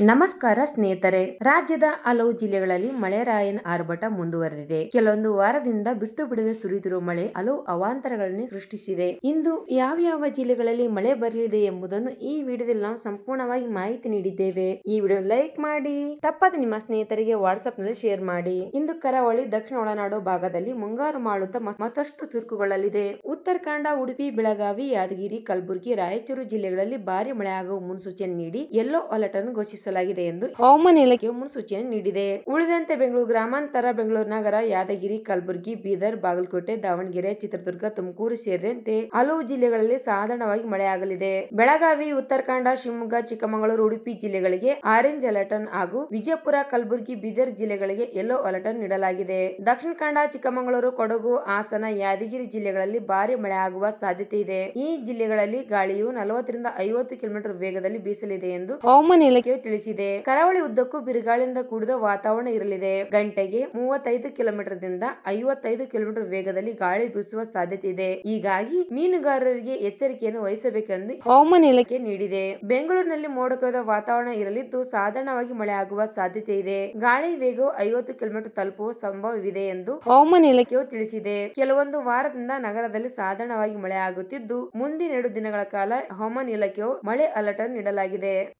ನಮಸ್ಕಾರ ಸ್ನೇಹಿತರೆ. ರಾಜ್ಯದ ಹಲವು ಜಿಲ್ಲೆಗಳಲ್ಲಿ ಮಳೆರಾಯನ ಆರ್ಭಟ ಮುಂದುವರೆದಿದೆ. ಕೆಲವೊಂದು ವಾರದಿಂದ ಬಿಟ್ಟು ಬಿಡದೆ ಸುರಿದಿರುವ ಮಳೆ ಹಲವು ಅವಾಂತರಗಳನ್ನು ಸೃಷ್ಟಿಸಿದೆ. ಇಂದು ಯಾವ ಯಾವ ಜಿಲ್ಲೆಗಳಲ್ಲಿ ಮಳೆ ಬರಲಿದೆ ಎಂಬುದನ್ನು ಈ ವಿಡಿಯೋದಲ್ಲಿ ನಾವು ಸಂಪೂರ್ಣವಾಗಿ ಮಾಹಿತಿ ನೀಡಿದ್ದೇವೆ. ಈ ವಿಡಿಯೋ ಲೈಕ್ ಮಾಡಿ, ತಪ್ಪದೆ ನಿಮ್ಮ ಸ್ನೇಹಿತರಿಗೆ ವಾಟ್ಸ್ಆಪ್ನಲ್ಲಿ ಶೇರ್ ಮಾಡಿ. ಇಂದು ಕರಾವಳಿ, ದಕ್ಷಿಣ ಒಳನಾಡು ಭಾಗದಲ್ಲಿ ಮುಂಗಾರು ಮಾರುತ ಮ- ಮತ್ತಷ್ಟು ಚುರುಕುಗೊಳ್ಳಲಿದೆ. ಉತ್ತರ ಉಡುಪಿ, ಬೆಳಗಾವಿ, ಯಾದಗಿರಿ, ಕಲಬುರಗಿ, ರಾಯಚೂರು ಜಿಲ್ಲೆಗಳಲ್ಲಿ ಭಾರಿ ಮಳೆಯಾಗುವ ಮುನ್ಸೂಚನೆ ನೀಡಿ ಯೆಲ್ಲೋ ಅಲರ್ಟ್ ಅನ್ನು ಘೋಷಿಸಲಾಗಿದೆ ಎಂದು ಹವಾಮಾನ ಇಲಾಖೆಯು ಮುನ್ಸೂಚನೆ ನೀಡಿದೆ. ಉಳಿದಂತೆ ಬೆಂಗಳೂರು ಗ್ರಾಮಾಂತರ ಬೆಂಗಳೂರು ನಗರ ಯಾದಗಿರಿ ಕಲಬುರಗಿ ಬೀದರ್ ಬಾಗಲಕೋಟೆ ದಾವಣಗೆರೆ ಚಿತ್ರದುರ್ಗ ತುಮಕೂರು ಸೇರಿದಂತೆ ಹಲವು ಜಿಲ್ಲೆಗಳಲ್ಲಿ ಸಾಧಾರಣವಾಗಿ ಮಳೆಯಾಗಲಿದೆ. ಬೆಳಗಾವಿ ಉತ್ತರಾಖಂಡ ಶಿವಮೊಗ್ಗ ಚಿಕ್ಕಮಗಳೂರು ಉಡುಪಿ ಜಿಲ್ಲೆಗಳಿಗೆ ಆರೆಂಜ್ ಅಲರ್ಟ್ ಹಾಗೂ ವಿಜಯಪುರ ಕಲಬುರಗಿ ಬೀದರ್ ಜಿಲ್ಲೆಗಳಿಗೆ ಯೆಲ್ಲೋ ಅಲರ್ಟ್ ನೀಡಲಾಗಿದೆ. ದಕ್ಷಿಣ ಕನ್ನಡ ಚಿಕ್ಕಮಗಳೂರು ಕೊಡಗು ಹಾಸನ ಯಾದಗಿರಿ ಜಿಲ್ಲೆಗಳಲ್ಲಿ ಭಾರಿ ಮಳೆ ಆಗುವ ಸಾಧ್ಯತೆ ಇದೆ. ಈ ಜಿಲ್ಲೆಗಳಲ್ಲಿ ಗಾಳಿಯು ನಲವತ್ತರಿಂದ ಐವತ್ತು ಕಿಲೋಮೀಟರ್ ವೇಗದಲ್ಲಿ ಬೀಸಲಿದೆ ಎಂದು ಹವಾಮಾನ ಇಲಾಖೆಯು ತಿಳಿಸಿದೆ. ಕರಾವಳಿ ಉದ್ದಕ್ಕೂ ಬಿರುಗಾಳಿಯಿಂದ ಕೂಡಿದ ವಾತಾವರಣ ಇರಲಿದೆ. ಗಂಟೆಗೆ ಮೂವತ್ತೈದು ಕಿಲೋಮೀಟರ್ ದಿಂದ ಐವತ್ತೈದು ಕಿಲೋಮೀಟರ್ ವೇಗದಲ್ಲಿ ಗಾಳಿ ಬೀಸುವ ಸಾಧ್ಯತೆ ಇದೆ. ಹೀಗಾಗಿ ಮೀನುಗಾರರಿಗೆ ಎಚ್ಚರಿಕೆಯನ್ನು ವಹಿಸಬೇಕೆಂದು ಹವಾಮಾನ ಇಲಾಖೆ ನೀಡಿದೆ. ಬೆಂಗಳೂರಿನಲ್ಲಿ ಮೋಡ ವಾತಾವರಣ ಇರಲಿದ್ದು ಸಾಧಾರಣವಾಗಿ ಮಳೆ ಆಗುವ ಸಾಧ್ಯತೆ ಇದೆ. ಗಾಳಿ ವೇಗವು ಐವತ್ತು ಕಿಲೋಮೀಟರ್ ತಲುಪುವ ಸಂಭವವಿದೆ ಎಂದು ಹವಾಮಾನ ಇಲಾಖೆಯು ತಿಳಿಸಿದೆ. ಕೆಲವೊಂದು ವಾರದಿಂದ ನಗರದಲ್ಲಿ ಸಾಧಾರಣವಾಗಿ ಮಳೆ ಆಗುತ್ತಿದ್ದು ಮುಂದಿನ ಎರಡು ದಿನಗಳ ಕಾಲ ಹವಾಮಾನ ಇಲಾಖೆಯು ಮಳೆ ಅಲರ್ಟ್ ನೀಡಲಾಗಿದೆ.